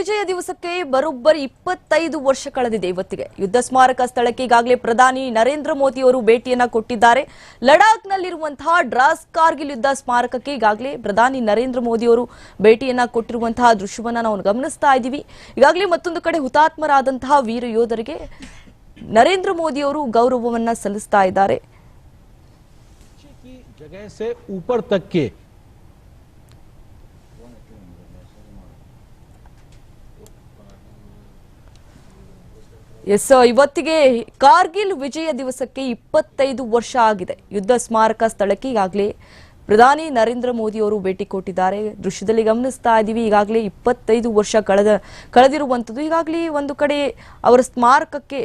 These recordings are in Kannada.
ವಿಜಯ ದಿವಸಕ್ಕೆ ಬರೋಬ್ಬರಿ ಇಪ್ಪತ್ತೈದು ವರ್ಷ ಕಳೆದಿದೆ ಇವತ್ತಿಗೆ. ಯುದ್ಧ ಸ್ಮಾರಕ ಸ್ಥಳಕ್ಕೆ ಈಗಾಗಲೇ ಪ್ರಧಾನಿ ನರೇಂದ್ರ ಮೋದಿ ಅವರು ಭೇಟಿಯನ್ನ ಕೊಟ್ಟಿದ್ದಾರೆ. ಲಡಾಖ್ನಲ್ಲಿರುವಂತಹ ಡ್ರಾಸ್ ಕಾರ್ಗಿಲ್ ಯುದ್ಧ ಸ್ಮಾರಕಕ್ಕೆ ಈಗಾಗಲೇ ಪ್ರಧಾನಿ ನರೇಂದ್ರ ಮೋದಿ ಅವರು ಭೇಟಿಯನ್ನ ಕೊಟ್ಟಿರುವಂತಹ ದೃಶ್ಯವನ್ನ ನಾವು ಗಮನಿಸ್ತಾ ಇದ್ದೀವಿ. ಈಗಾಗಲೇ ಮತ್ತೊಂದು ಕಡೆ ಹುತಾತ್ಮರಾದಂತಹ ವೀರ ಯೋಧರಿಗೆ ನರೇಂದ್ರ ಮೋದಿ ಅವರು ಗೌರವವನ್ನ ಸಲ್ಲಿಸ್ತಾ ಇದ್ದಾರೆ. ಎಸ್ ಇವತ್ತಿಗೆ ಕಾರ್ಗಿಲ್ ವಿಜಯ ದಿವಸಕ್ಕೆ ಇಪ್ಪತ್ತೈದು ವರ್ಷ ಆಗಿದೆ. ಯುದ್ಧ ಸ್ಮಾರಕ ಸ್ಥಳಕ್ಕೆ ಈಗಾಗಲೇ ಪ್ರಧಾನಿ ನರೇಂದ್ರ ಮೋದಿ ಅವರು ಭೇಟಿ ಕೊಟ್ಟಿದ್ದಾರೆ. ದೃಶ್ಯದಲ್ಲಿ ಗಮನಿಸ್ತಾ ಇದ್ದೀವಿ. ಈಗಾಗಲೇ ಇಪ್ಪತ್ತೈದು ವರ್ಷ ಕಳೆದ, ಕಳೆದಿರುವಂಥದ್ದು. ಈಗಾಗಲೇ ಒಂದು ಕಡೆ ಅವರ ಸ್ಮಾರಕಕ್ಕೆ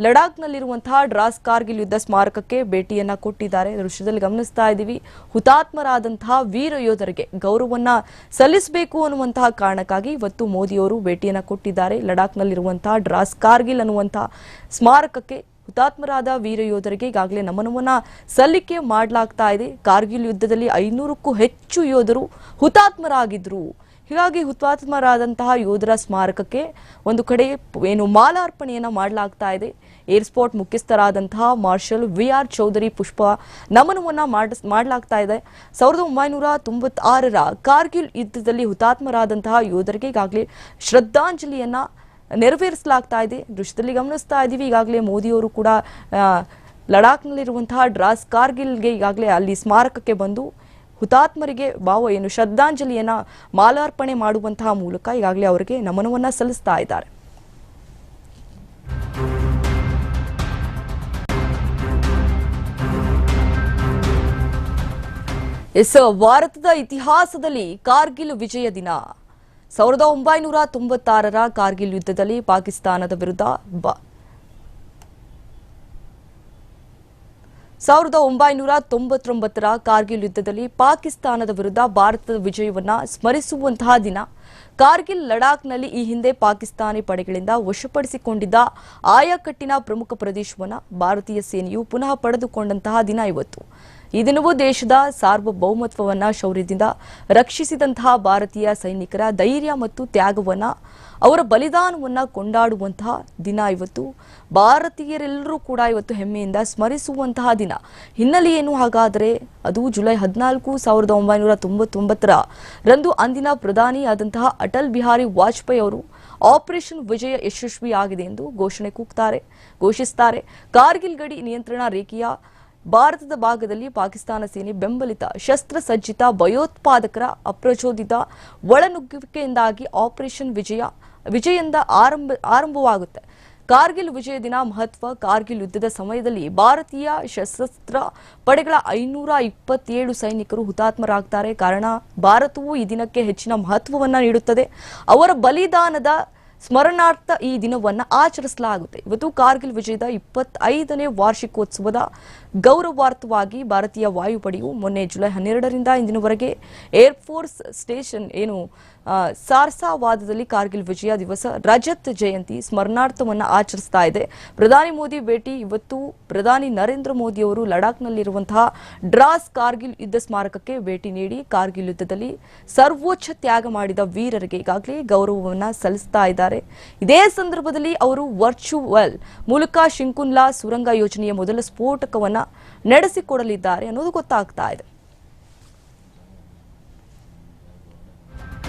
ಲಡಾಖ್ನಲ್ಲಿರುವಂತಹ ಡ್ರಾಸ್ ಕಾರ್ಗಿಲ್ ಯುದ್ಧ ಸ್ಮಾರಕಕ್ಕೆ ಭೇಟಿಯನ್ನ ಕೊಟ್ಟಿದ್ದಾರೆ. ದೃಶ್ಯದಲ್ಲಿ ಗಮನಿಸ್ತಾ ಇದ್ದೀವಿ. ಹುತಾತ್ಮರಾದಂತಹ ವೀರ ಯೋಧರಿಗೆ ಗೌರವವನ್ನ ಸಲ್ಲಿಸಬೇಕು ಅನ್ನುವಂತಹ ಕಾರಣಕ್ಕಾಗಿ ಇವತ್ತು ಮೋದಿಯವರು ಭೇಟಿಯನ್ನ ಕೊಟ್ಟಿದ್ದಾರೆ. ಲಡಾಖ್ನಲ್ಲಿರುವಂತಹ ಡ್ರಾಸ್ ಕಾರ್ಗಿಲ್ ಅನ್ನುವಂತಹ ಸ್ಮಾರಕಕ್ಕೆ ಹುತಾತ್ಮರಾದ ವೀರ ಯೋಧರಿಗೆ ಈಗಾಗಲೇ ನಮನವನ್ನ ಸಲ್ಲಿಕೆ ಮಾಡಲಾಗ್ತಾ ಇದೆ. ಕಾರ್ಗಿಲ್ ಯುದ್ಧದಲ್ಲಿ ಐನೂರಕ್ಕೂ ಹೆಚ್ಚು ಯೋಧರು ಹುತಾತ್ಮರಾಗಿದ್ರು. ಹೀಗಾಗಿ ಹುತಾತ್ಮರಾದಂತಹ ಯೋಧರ ಸ್ಮಾರಕಕ್ಕೆ ಒಂದು ಕಡೆ ಏನು ಮಾಲಾರ್ಪಣೆಯನ್ನು ಮಾಡಲಾಗ್ತಾ ಇದೆ. ಏರ್ಸ್ಪೋರ್ಟ್ ಮುಖ್ಯಸ್ಥರಾದಂತಹ ಮಾರ್ಷಲ್ ವಿ ಆರ್ ಚೌಧರಿ ಪುಷ್ಪ ನಮನವನ್ನು ಮಾಡ್- ಮಾಡಲಾಗ್ತಾ ಇದೆ. ಸಾವಿರದ ಒಂಬೈನೂರ ತೊಂಬತ್ತಾರರ ಕಾರ್ಗಿಲ್ ಯುದ್ಧದಲ್ಲಿ ಹುತಾತ್ಮರಾದಂತಹ ಯೋಧರಿಗೆ ಈಗಾಗಲೇ ಶ್ರದ್ಧಾಂಜಲಿಯನ್ನು ನೆರವೇರಿಸಲಾಗ್ತಾ ಇದೆ. ದೃಶ್ಯದಲ್ಲಿ ಗಮನಿಸ್ತಾ ಇದ್ದೀವಿ. ಈಗಾಗಲೇ ಮೋದಿಯವರು ಕೂಡ ಲಡಾಖ್ನಲ್ಲಿರುವಂತಹ ಡ್ರಾಸ್ ಕಾರ್ಗಿಲ್ಗೆ ಈಗಾಗಲೇ ಅಲ್ಲಿ ಸ್ಮಾರಕಕ್ಕೆ ಬಂದು ಹುತಾತ್ಮರಿಗೆ ಭಾವ ಏನು? ಶ್ರದ್ಧಾಂಜಲಿಯನ್ನ ಮಾಲಾರ್ಪಣೆ ಮಾಡುವಂತಹ ಮೂಲಕ ಈಗಾಗಲೇ ಅವರಿಗೆ ನಮನವನ್ನ ಸಲ್ಲಿಸ್ತಾ ಇದ್ದಾರೆ. ಎಸ್, ಭಾರತದ ಇತಿಹಾಸದಲ್ಲಿ ಕಾರ್ಗಿಲ್ ವಿಜಯ ದಿನ. ಸಾವಿರದ ಒಂಬೈನೂರ ತೊಂಬತ್ತಾರರ ಕಾರ್ಗಿಲ್ ಯುದ್ಧದಲ್ಲಿ ಪಾಕಿಸ್ತಾನದ ವಿರುದ್ಧ ಸಾವಿರದ ಒಂಬೈನೂರ ತೊಂಬತ್ತೊಂಬತ್ತರ ಕಾರ್ಗಿಲ್ ಯುದ್ಧದಲ್ಲಿ ಪಾಕಿಸ್ತಾನದ ವಿರುದ್ಧ ಭಾರತದ ವಿಜಯವನ್ನ ಸ್ಮರಿಸುವಂತಹ ದಿನ. ಕಾರ್ಗಿಲ್ ಲಡಾಖ್ನಲ್ಲಿ ಈ ಹಿಂದೆ ಪಾಕಿಸ್ತಾನಿ ಪಡೆಗಳಿಂದ ವಶಪಡಿಸಿಕೊಂಡಿದ್ದ ಆಯಾಕಟ್ಟಿನ ಪ್ರಮುಖ ಪ್ರದೇಶವನ್ನು ಭಾರತೀಯ ಸೇನೆಯು ಪುನಃ ಪಡೆದುಕೊಂಡಂತಹ ದಿನ ಇವತ್ತು. ಈ ದಿನವೂ ದೇಶದ ಸಾರ್ವಭೌಮತ್ವವನ್ನು ಶೌರ್ಯದಿಂದ ರಕ್ಷಿಸಿದಂತಹ ಭಾರತೀಯ ಸೈನಿಕರ ಧೈರ್ಯ ಮತ್ತು ತ್ಯಾಗವನ್ನು, ಅವರ ಬಲಿದಾನವನ್ನು ಕೊಂಡಾಡುವಂತಹ ದಿನ ಇವತ್ತು. ಭಾರತೀಯರೆಲ್ಲರೂ ಕೂಡ ಇವತ್ತು ಹೆಮ್ಮೆಯಿಂದ ಸ್ಮರಿಸುವಂತಹ ದಿನ. ಹಿನ್ನೆಲೆ ಏನು ಹಾಗಾದರೆ, ಅದು ಜುಲೈ ಹದಿನಾಲ್ಕು, ಸಾವಿರದ ಒಂಬೈನೂರ ತೊಂಬತ್ತೊಂಬತ್ತರ ರಂದು ಅಂದಿನ ಪ್ರಧಾನಿ ಆದಂತಹ ಅಟಲ್ ಬಿಹಾರಿ ವಾಜಪೇಯಿ ಅವರು ಆಪರೇಷನ್ ವಿಜಯ ಯಶಸ್ವಿಯಾಗಿದೆ ಎಂದು ಘೋಷಣೆ ಕೂಗ್ತಾರೆ, ಘೋಷಿಸ್ತಾರೆ. ಕಾರ್ಗಿಲ್ ಗಡಿ ನಿಯಂತ್ರಣ ರೇಖೆಯ ಭಾರತದ ಭಾಗದಲ್ಲಿ ಪಾಕಿಸ್ತಾನ ಸೇನೆ ಬೆಂಬಲಿತ ಶಸ್ತ್ರಸಜ್ಜಿತ ಭಯೋತ್ಪಾದಕರ ಅಪ್ರಚೋದಿತ ಒಳನುಗ್ಗುವಿಕೆಯಿಂದಾಗಿ ಆಪರೇಷನ್ ವಿಜಯ ವಿಜಯದಿಂದ ಆರಂಭ, ಆರಂಭವಾಗುತ್ತೆ. ಕಾರ್ಗಿಲ್ ವಿಜಯ ದಿನ ಮಹತ್ವ, ಕಾರ್ಗಿಲ್ ಯುದ್ಧದ ಸಮಯದಲ್ಲಿ ಭಾರತೀಯ ಸಶಸ್ತ್ರ ಪಡೆಗಳ ಐನೂರ ಇಪ್ಪತ್ತೇಳು ಸೈನಿಕರು ಹುತಾತ್ಮರಾಗ್ತಾರೆ. ಕಾರಣ, ಭಾರತವು ಈ ದಿನಕ್ಕೆ ಹೆಚ್ಚಿನ ಮಹತ್ವವನ್ನು ನೀಡುತ್ತದೆ. ಅವರ ಬಲಿದಾನದ ಸ್ಮರಣಾರ್ಥ ಈ ದಿನವನ್ನ ಆಚರಿಸಲಾಗುತ್ತೆ. ಇವತ್ತು ಕಾರ್ಗಿಲ್ ವಿಜಯದ ಇಪ್ಪತ್ತೈದನೇ ವಾರ್ಷಿಕೋತ್ಸವದ ಗೌರವಾರ್ಥವಾಗಿ ಭಾರತೀಯ ವಾಯುಪಡೆಯು ಮೊನ್ನೆ ಜುಲೈ ಹನ್ನೆರಡರಿಂದ ಇಂದಿನವರೆಗೆ ಏರ್ಫೋರ್ಸ್ ಸ್ಟೇಷನ್ ಏನು ಸಾರ್ಸಾವಾದದಲ್ಲಿ ಕಾರ್ಗಿಲ್ ವಿಜಯ ದಿವಸ ರಜತ್ ಜಯಂತಿ ಸ್ಮರಣಾರ್ಥವನ್ನು ಆಚರಿಸ್ತಾ ಇದೆ. ಪ್ರಧಾನಿ ಮೋದಿ ಭೇಟಿ, ಇವತ್ತು ಪ್ರಧಾನಿ ನರೇಂದ್ರ ಮೋದಿ ಅವರು ಲಡಾಖ್ನಲ್ಲಿರುವಂತಹ ಡ್ರಾಸ್ ಕಾರ್ಗಿಲ್ ಯುದ್ಧ ಸ್ಮಾರಕಕ್ಕೆ ಭೇಟಿ ನೀಡಿ ಕಾರ್ಗಿಲ್ ಯುದ್ಧದಲ್ಲಿ ಸರ್ವೋಚ್ಚ ತ್ಯಾಗ ಮಾಡಿದ ವೀರರಿಗೆ ಈಗಾಗಲೇ ಗೌರವವನ್ನು ಸಲ್ಲಿಸ್ತಾ ಇದ್ದಾರೆ. ಇದೇ ಸಂದರ್ಭದಲ್ಲಿ ಅವರು ವರ್ಚುವಲ್ ಮೂಲಕ ಶಿಂಕುನ್ಲಾ ಸುರಂಗ ಯೋಜನೆಯ ಮೊದಲ ಸ್ಫೋಟಕವನ್ನು ನಡೆಸಿಕೊಡಲಿದ್ದಾರೆ ಅನ್ನೋದು ಗೊತ್ತಾಗ್ತಾ ಇದೆ.